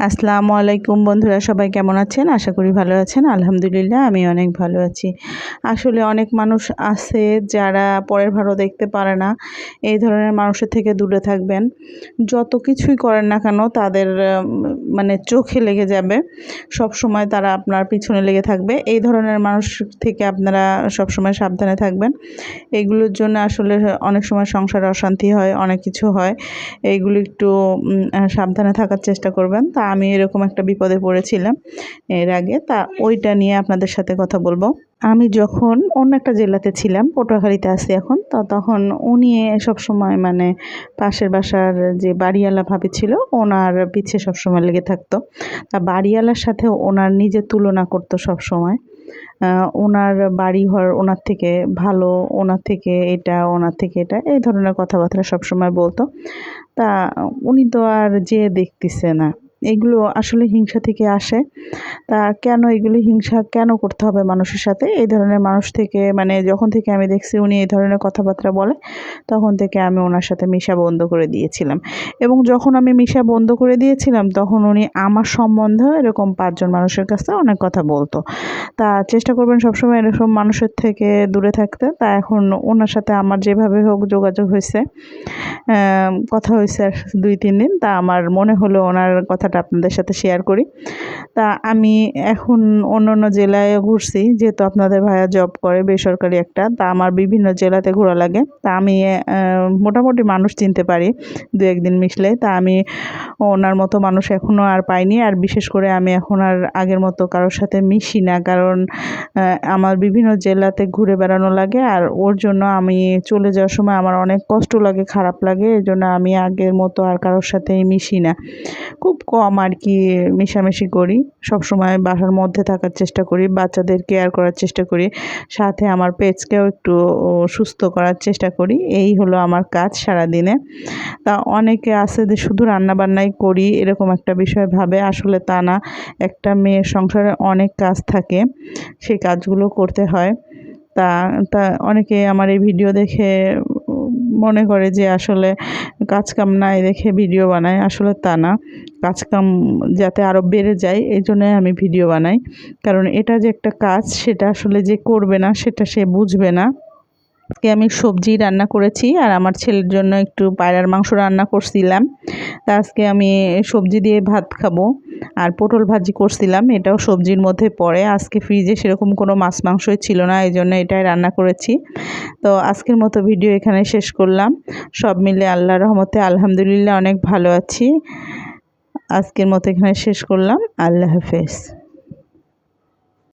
আসসালামু আলাইকুম বন্ধুরা, সবাই কেমন আছেন? আশা করি ভালো আছেন। আলহামদুলিল্লাহ, আমি অনেক ভালো আছি। আসলে অনেক মানুষ আছে যারা পরের ভালো দেখতে পারে না। এই ধরনের মানুষের থেকে দূরে থাকবেন। যত কিছুই করেন না কেন, তাদের মানে চোখে লেগে যাবে। সব সময় তারা আপনার পিছনে লেগে থাকবে। এই ধরনের মানুষ থেকে আপনারা সব সময় সাবধানে থাকবেন। এইগুলোর জন্য আসলে অনেক সময় সংসারে অশান্তি হয়, অনেক কিছু হয়। এইগুলো একটু সাবধানে থাকার চেষ্টা করবেন। তা আমি এরকম একটা বিপদে পড়েছিলাম এর আগে। তা ওইটা নিয়ে আপনাদের সাথে কথা বলব। আমি যখন অন্য একটা জেলাতে ছিলাম, পটুয়াখালীতে আছি এখন, তো তখন উনি সবসময় মানে পাশের বাসার যে বাড়িওয়ালা ভাবি ছিল, ওনার পিছে সবসময় লেগে থাকতো। তা বাড়িওয়ালার সাথে ওনার নিজের তুলনা করতো সবসময় ওনার বাড়ি ঘর ওনার থেকে ভালো, ওনার থেকে এটা, ওনার থেকে এটা, এই ধরনের কথাবার্তা সবসময় বলতো। তা উনি তো আর যে দেখতেছে না। এগুলো আসলে হিংসা থেকে আসে। তা কেন এগুলি হিংসা কেন করতে হবে মানুষের সাথে? এই ধরনের মানুষ থেকে মানে যখন থেকে আমি দেখছি উনি এই ধরনের কথাবার্তা বলে, তখন থেকে আমি ওনার সাথে মিশা বন্ধ করে দিয়েছিলাম। এবং যখন আমি মিশা বন্ধ করে দিয়েছিলাম, তখন উনি আমার সম্বন্ধে এরকম পাঁচজন মানুষের কাছে অনেক কথা বলতো। তা চেষ্টা করবেন সবসময় এরকম মানুষের থেকে দূরে থাকতে। তা এখন ওনার সাথে আমার যেভাবে হোক যোগাযোগ হয়েছে কথা হয়েছে দুই, তিন দিন। তা আমার মনে হলো ওনার কথাটা আপনাদের সাথে শেয়ার করি। তা আমি এখন অন্য অন্য জেলায় ঘুরছি, যেহেতু আপনাদের ভাইয়া জব করে বেসরকারি একটা, তা আমার বিভিন্ন জেলাতে ঘোরা লাগে। তা আমি মোটামুটি মানুষ চিনতে পারি দু একদিন মিশলে। তা আমি ওনার মতো মানুষ এখনও আর পাইনি। আর বিশেষ করে আমি এখন আর আগের মতো কারোর সাথে মিশি না। কারণ আমার বিভিন্ন জেলাতে ঘুরে বেড়ানো লাগে। আর ওর জন্য আমি চলে যাওয়ার সময় আমার অনেক কষ্ট লাগে, খারাপ লাগে। এই জন্য আমি আগের মতো আর কারোর সাথেই মিশি না। খুব কম আর কি মেশামেশি করি। সব সময় বাসার মধ্যে থাকার চেষ্টা করি, বাচ্চাদের কেয়ার করার চেষ্টা করি, সাথে আমার পেটসকেও একটু সুস্থ করার চেষ্টা করি। এই হলো আমার কাজ সারা দিনে তা অনেকে আছে যে শুধু রান্নাবান্নাই করি, এরকম একটা বিষয় ভাবে। আসলে তা না, একটা মেয়ের সংসারে অনেক কাজ থাকে সেই কাজগুলো করতে হয়। তা তা অনেকে আমার এই ভিডিও দেখে মনে করে যে আসলে কাজ কাম নাই দেখে ভিডিও বানায়। আসলে তা না। কাজ কাম যাতে আরও বেড়ে যায়, এই জন্যই আমি ভিডিও বানাই। কারণ এটা যে একটা কাজ, সেটা আসলে যে করবে না, সেটা সে বুঝবে না। আজকে আমি সবজি রান্না করেছি আর আমার ছেলের জন্য একটু পায়রার মাংস রান্না করছিলাম। তা আজকে আমি সবজি দিয়ে ভাত খাব আর পটল ভাজি করছিলাম, এটাও সবজির মধ্যে পড়ে। আজকে ফ্রিজে সেরকম কোনো মাছ মাংসই ছিল না, এই জন্য এটাই রান্না করেছি। তো আজকের মতো ভিডিও এখানে শেষ করলাম। সব মিলে আল্লাহ রহমতে আলহামদুলিল্লাহ অনেক ভালো আছি। আজকের মতো এখানে শেষ করলাম। আল্লাহ হাফেজ।